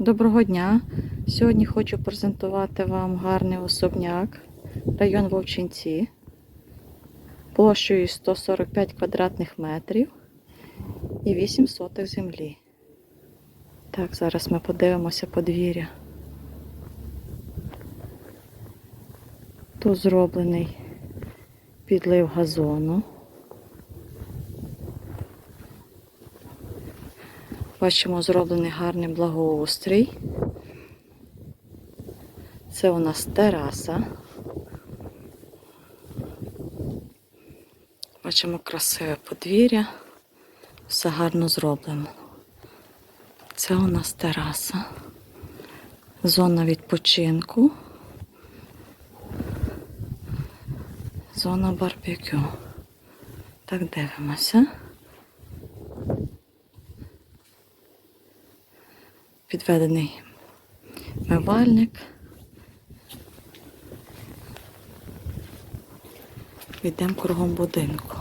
Доброго дня! Сьогодні хочу презентувати вам гарний особняк, район Вовчинці, площею 145 квадратних метрів і 8 сотих землі. Так, зараз ми подивимося подвір'я. Тут зроблений підлив газону. Бачимо зроблений гарний благоустрій. Це у нас тераса. Бачимо красиве подвір'я. Все гарно зроблено. Це у нас тераса. Зона відпочинку. Зона барбекю. Так дивимося. Підведений мивальник. Йдемо кругом будинку.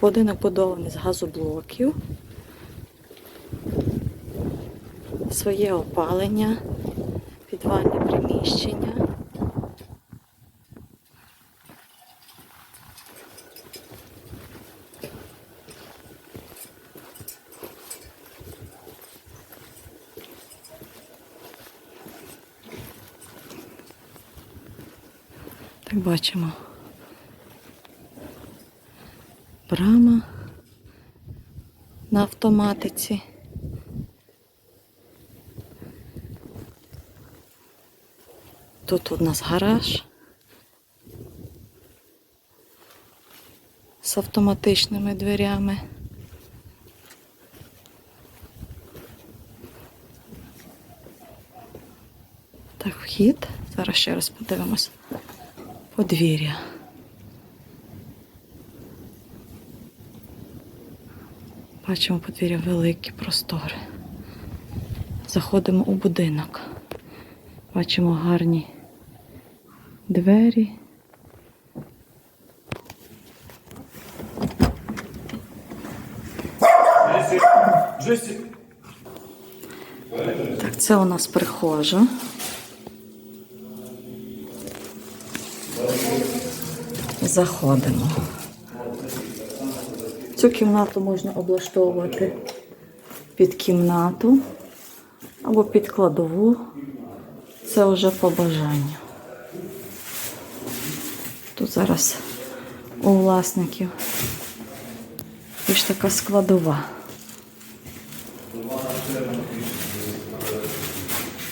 Будинок будований з газоблоків. Своє опалення, підвальне приміщення. Так бачимо. Брама на автоматиці. Тут у нас гараж з автоматичними дверями. Так, вхід. Зараз ще раз подивимось. Подвір'я. Бачимо подвір'я великі простори. Заходимо у будинок. Бачимо гарні двері. Так, це у нас прихожа. Заходимо. Цю кімнату можна облаштовувати під кімнату або під кладову. Це вже по бажанню. Тут зараз у власників більш така складова.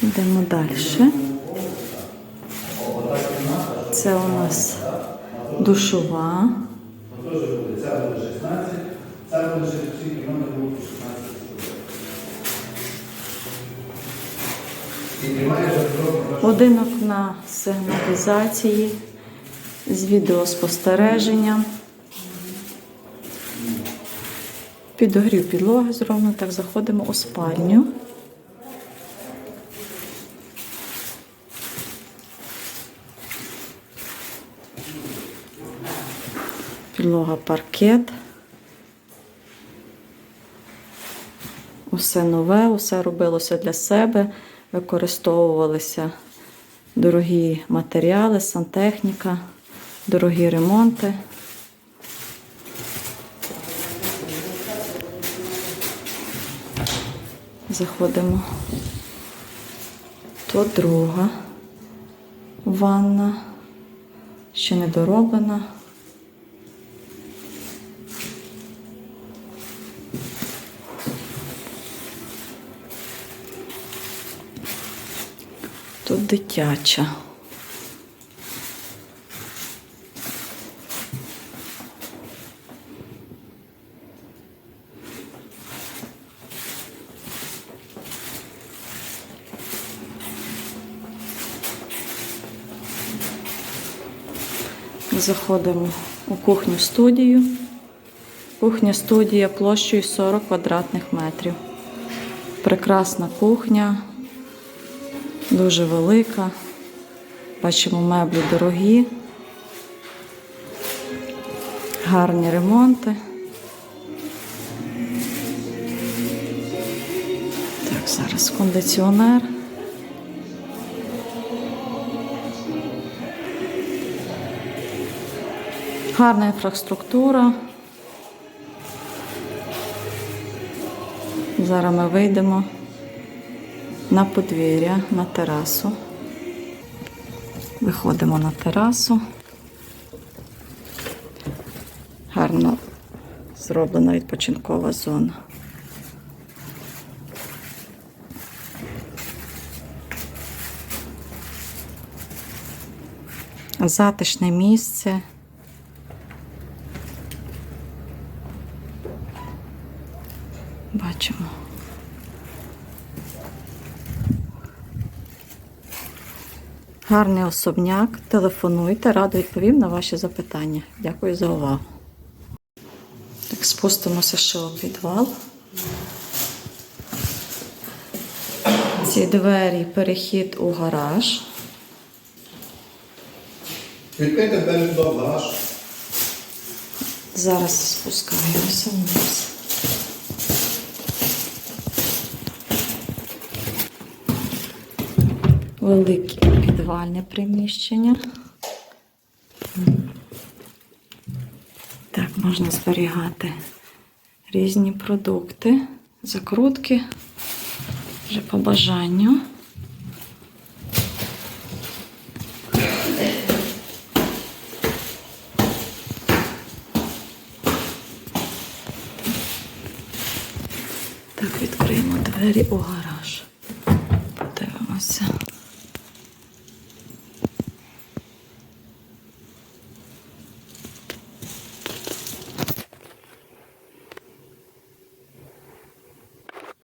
Йдемо далі. Це у нас душова. Будинок на сигналізації з відеоспостереженням. Підогрів підлоги зроблено. Так, заходимо у спальню. Підлога паркет. Усе нове, усе робилося для себе, використовувалися дорогі матеріали, сантехніка, дорогі ремонти. Заходимо. Тут друга ванна, ще не дороблена. Дитяча. Заходимо у кухню студію. Кухня студія площею 40 квадратних метрів. Прекрасна кухня, дуже велика. Бачимо меблі дорогі, гарні ремонти. Так, зараз кондиціонер. Гарна інфраструктура. Зараз ми вийдемо на подвір'я, на терасу. Виходимо на терасу. Гарно зроблена відпочинкова зона. Затишне місце. Бачимо. Гарний особняк. Телефонуйте, радо відповім на ваші запитання. Дякую за увагу. Так, спустимося ще у підвал. Ці двері перехід у гараж. Відкрийте двері до гараж. Зараз спускаємося вниз. Велике підвальне приміщення. Так, можна зберігати різні продукти, закрутки вже по бажанню. Так, відкриємо двері у гараж.